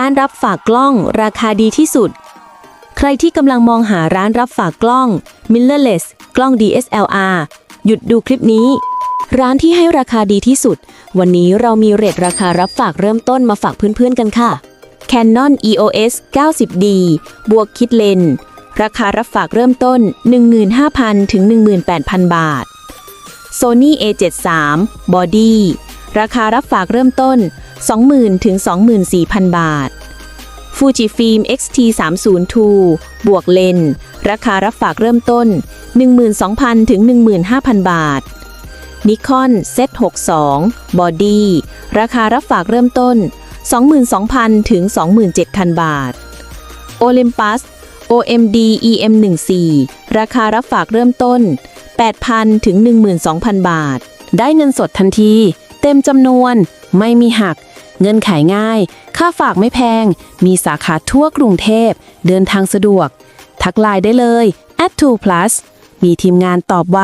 ร้านรับฝากกล้องราคาดีที่สุด ใครที่กำลังมองหาร้านรับฝากกล้อง Mirrorless กล้อง DSLR หยุดดูคลิปนี้ ร้านที่ให้ราคาดีที่สุด วันนี้เรามีเรทราคารับฝากเริ่มต้นมาฝากเพื่อนๆกันค่ะ Canon EOS 90D บวกคิดเลน ราคารับฝากเริ่มต้น 15,000 ถึง 18,000 บาท Sony A73 Body ราคารับฝากเริ่มต้น 20,000 ถึง 24,000 บาท Fujifilm X-T302 บวกเลน ราคารับฝากเริ่มต้น 12,000 ถึง 15,000 บาท Nikon Z62 Body ราคารับฝากเริ่มต้น 22,000 ถึง 27,000 บาท Olympus OMD EM14 ราคารับฝากเริ่มต้น 8,000 ถึง 12,000 บาท ได้เงินสดทันที เต็มจำนวน ไม่มีหัก เงินขายง่าย ค่าฝากไม่แพง มีสาขาทั่วกรุงเทพ เดินทางสะดวก ทักไลน์ได้เลย at 2 plus มีทีมงานตอบไว